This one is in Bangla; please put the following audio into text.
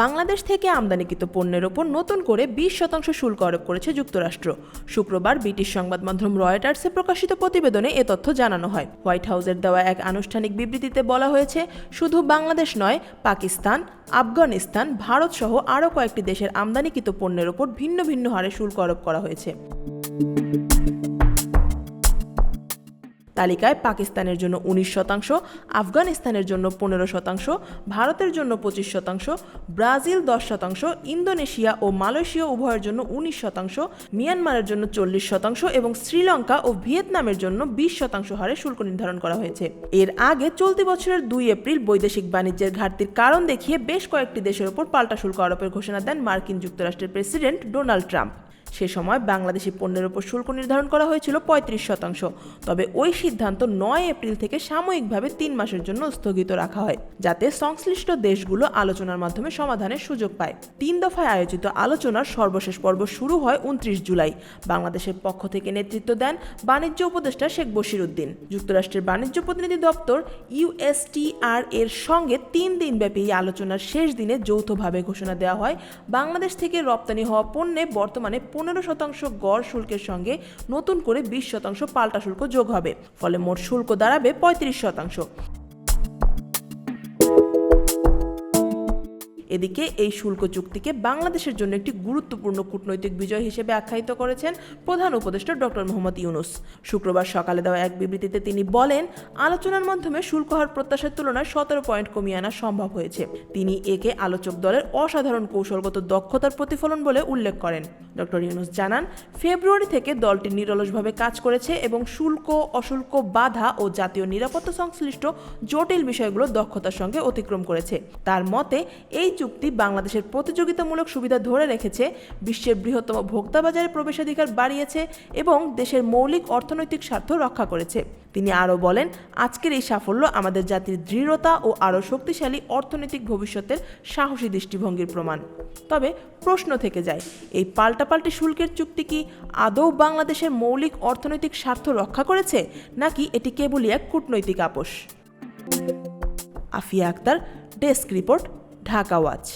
বাংলাদেশ থেকে আমদানিকৃত পণ্যের ওপর নতুন করে বিশ শতাংশ শুল্ক আরোপ করেছে যুক্তরাষ্ট্র। শুক্রবার ব্রিটিশ সংবাদ মাধ্যম রয়টার্সে প্রকাশিত প্রতিবেদনে এ তথ্য জানানো হয়। হোয়াইট হাউসের দেওয়া এক আনুষ্ঠানিক বিবৃতিতে বলা হয়েছে, শুধু বাংলাদেশ নয়, পাকিস্তান, আফগানিস্তান ভারত সহ আরও কয়েকটি দেশের আমদানিকৃত পণ্যের ওপর ভিন্ন ভিন্ন হারে শুল্ক আরোপ করা হয়েছে। তালিকায় পাকিস্তানের জন্য উনিশ শতাংশ, আফগানিস্তানের জন্য পনেরো শতাংশ, ভারতের জন্য পঁচিশ শতাংশ, ব্রাজিল দশ শতাংশ, ইন্দোনেশিয়া ও মালয়েশিয়া উভয়ের জন্য উনিশ শতাংশ, মিয়ানমারের জন্য চল্লিশ শতাংশ এবং শ্রীলঙ্কা ও ভিয়েতনামের জন্য বিশ শতাংশ হারে শুল্ক নির্ধারণ করা হয়েছে। এর আগে চলতি বছরের দুই এপ্রিল বৈদেশিক বাণিজ্যের ঘাটতির কারণ দেখিয়ে বেশ কয়েকটি দেশের ওপর পাল্টা শুল্ক আরোপের ঘোষণা দেন মার্কিন যুক্তরাষ্ট্রের প্রেসিডেন্ট ডোনাল্ড ট্রাম্প। সে সময় বাংলাদেশি পণ্যের উপর শুল্ক নির্ধারণ করা হয়েছিল পঁয়ত্রিশ শতাংশ। তবে ওই সিদ্ধান্ত নয় এপ্রিল থেকে সাময়িকভাবে তিন মাসের জন্য স্থগিত রাখা হয়, যাতে সংশ্লিষ্ট দেশগুলো আলোচনার মাধ্যমে সমাধানের সুযোগ পায়। তিন দফায় আয়োজিত আলোচনার সর্বশেষ পর্ব শুরু হয় উনত্রিশ জুলাই। বাংলাদেশের পক্ষ থেকে নেতৃত্ব দেন বাণিজ্য উপদেষ্টা শেখ বশির উদ্দিন যুক্তরাষ্ট্রের বাণিজ্য প্রতিনিধি দপ্তর ইউএসটিআর এর সঙ্গে তিন দিনব্যাপী এই আলোচনার শেষ দিনে যৌথভাবে ঘোষণা দেওয়া হয়, বাংলাদেশ থেকে রপ্তানি হওয়া পণ্যে বর্তমানে পনেরো শতাংশ গড় শুল্কের সঙ্গে নতুন করে বিশ শতাংশ পাল্টা শুল্ক যোগ হবে, ফলে মোট শুল্ক দাঁড়াবে পঁয়ত্রিশ শতাংশ। এদিকে এই শুল্ক চুক্তিকে বাংলাদেশের জন্য একটি গুরুত্বপূর্ণ কূটনৈতিক বিজয় হিসেবে আখ্যায়িত করেছেন প্রধান উপদেষ্টা ডক্টর মোহাম্মদ ইউনুস। শুক্রবার সকালে দেওয়া এক বিবৃতিতে তিনি বলেন, আলোচনার মাধ্যমে শুল্ক হার প্রত্যাশার তুলনায় সতেরো পয়েন্ট কমিয়ে আনা সম্ভব হয়েছে। তিনি একে আলোচক দলের অসাধারণ কৌশলগত দক্ষতার প্রতিফলন বলে উল্লেখ করেন। ডক্টর ইউনুস জানান, ফেব্রুয়ারি থেকে দলটি নিরলসভাবে কাজ করেছে এবং শুল্ক, অশুল্ক, বাধা ও জাতীয় নিরাপত্তা সংশ্লিষ্ট জটিল বিষয়গুলো দক্ষতার সঙ্গে অতিক্রম করেছে। তার মতে, এই চুক্তি বাংলাদেশের প্রতিযোগিতামূলক সুবিধা ধরে রেখেছে, বিশ্বের বৃহত্তম ভোক্তা বাজারে প্রবেশাধিকার বাড়িয়েছে এবং দেশের মৌলিক অর্থনৈতিক স্বার্থ রক্ষা করেছে। তিনি আরও বলেন, আজকের এই সাফল্য আমাদের জাতির দৃঢ়তা ও আরও শক্তিশালী অর্থনৈতিক ভবিষ্যতের সাহসী দৃষ্টিভঙ্গির প্রমাণ। তবে প্রশ্ন থেকে যায়, এই পাল্টাপাল্টি শুল্কের চুক্তি কি আদৌ বাংলাদেশের মৌলিক অর্থনৈতিক স্বার্থ রক্ষা করেছে, নাকি এটি কেবলই এক কূটনৈতিক আপোষ? Afia Akter, desk report Dhaka watch